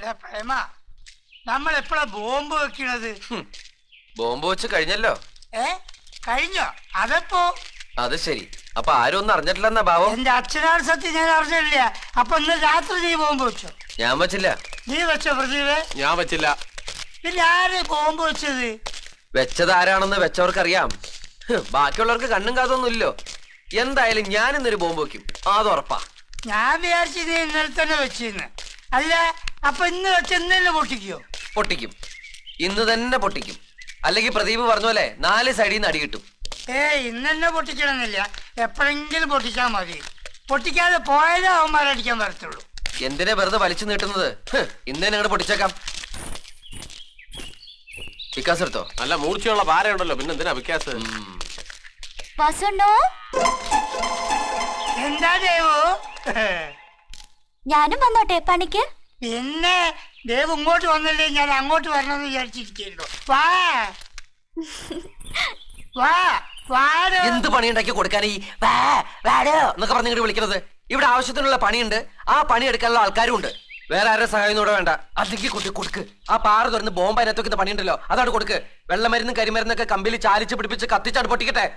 എടാ പ്രേമ നമ്മൾ എപ്പോഴാ ബോംബ് വെക്കണത്? ബോംബ് വെച്ച് കഴിഞ്ഞല്ലോ. ഏ കഴിഞ്ഞോ? അതെപ്പോ? അത് ശരി. അപ്പൊ ആരും ഒന്നും അറിഞ്ഞിട്ടില്ലെന്നാ ഭാവം? എന്റെ അച്ഛനാണ് സത്യം ഞാൻ അറിഞ്ഞില്ല അപ്പൊ ഇന്ന് രാത്രി നീ ബോംബ് വെച്ചോ? ഞാൻ വെച്ചില്ല. നീ വെച്ചോ പ്രദീപേ? ഞാൻ വെച്ചില്ല. പിന്നെ ആര് ബോംബ് വെച്ചത്? വെച്ചത് ആരാണെന്ന് വെച്ചവർക്കറിയാം ബാക്കിയുള്ളവർക്ക് കണ്ണും കാതൊന്നുമില്ലോ എന്തായാലും ഞാൻ ഇന്നൊരു ബോംബ് വെക്കും. അത് ഉറപ്പാ. ഞാൻ വിചാരിച്ചു നീ ഇന്നലെ തന്നെ വെച്ചിരുന്നു. അല്ല അപ്പൊ ഇന്ന് വെച്ച് ഇന്ന് തന്നെ പൊട്ടിക്കോ? പൊട്ടിക്കും. ഇന്ന് തന്നെ പൊട്ടിക്കും. അല്ലെങ്കിൽ പ്രദീപ് പറഞ്ഞു പോലെ നാല് സൈഡിൽ നിന്ന് അടി കിട്ടും. ഏ ഇന്ന് തന്നെ പൊട്ടിക്കണമെന്നില്ല എപ്പോഴെങ്കിലും പൊട്ടിച്ചാൽ മതി. പൊട്ടിക്കാതെ പോയാലേ അവന്മാരടിക്കാൻ വരത്തുള്ളൂ. എന്തിനെ വെറുതെ വലിച്ചു നീട്ടുന്നത്? ഹ്, ഇന്ന് തന്നെ അങ്ങോട്ട് പൊട്ടിച്ചേക്കാം. വികാസ് എടുത്തോ? നല്ല മൂർച്ചയുള്ള പാരയുണ്ടല്ലോ പിന്നെ എന്തിനാ വിക്കാസ് വാസുണ്ണോ എന്താ ദേവോ? ഞാനും വന്നോട്ടെ പണിക്ക്? പിന്നെ ദേവ് ഇങ്ങോട്ട് വന്നില്ലേ ഞാൻ അങ്ങോട്ട് വരണമെന്ന് വിചാരിച്ചിരിക്കുന്നു. വാ. വാ. വാടോ. എന്ത് പണി ഉണ്ടാക്കി കൊടുക്കാൻ ഈ വാ, വാടോ എന്നൊക്കെ പറഞ്ഞ് ഇങ്ങോട്ട് വിളിക്കുന്നത് ഇവിടെ ആവശ്യത്തിനുള്ള പണിയുണ്ട്. ആ പണി എടുക്കാനുള്ള ആൾക്കാരും ഉണ്ട് വേറെ ആരുടെ സഹായം കൂടെ വേണ്ട. അല്ലെങ്കിൽ കൊണ്ട് കൊടുക്ക്. ആ പാറ തുറന്ന് ബോംബ് അതിനകത്ത് വെക്കുന്ന പണിയുണ്ടല്ലോ. അതാണ് കൊടുക്ക്. വെള്ളമരുന്നും കരിമരുന്നൊക്കെ കമ്പിയിൽ ചാലിച്ച് പിടിപ്പിച്ച് കത്തിച്ചാണ് പൊട്ടിക്കട്ടെ.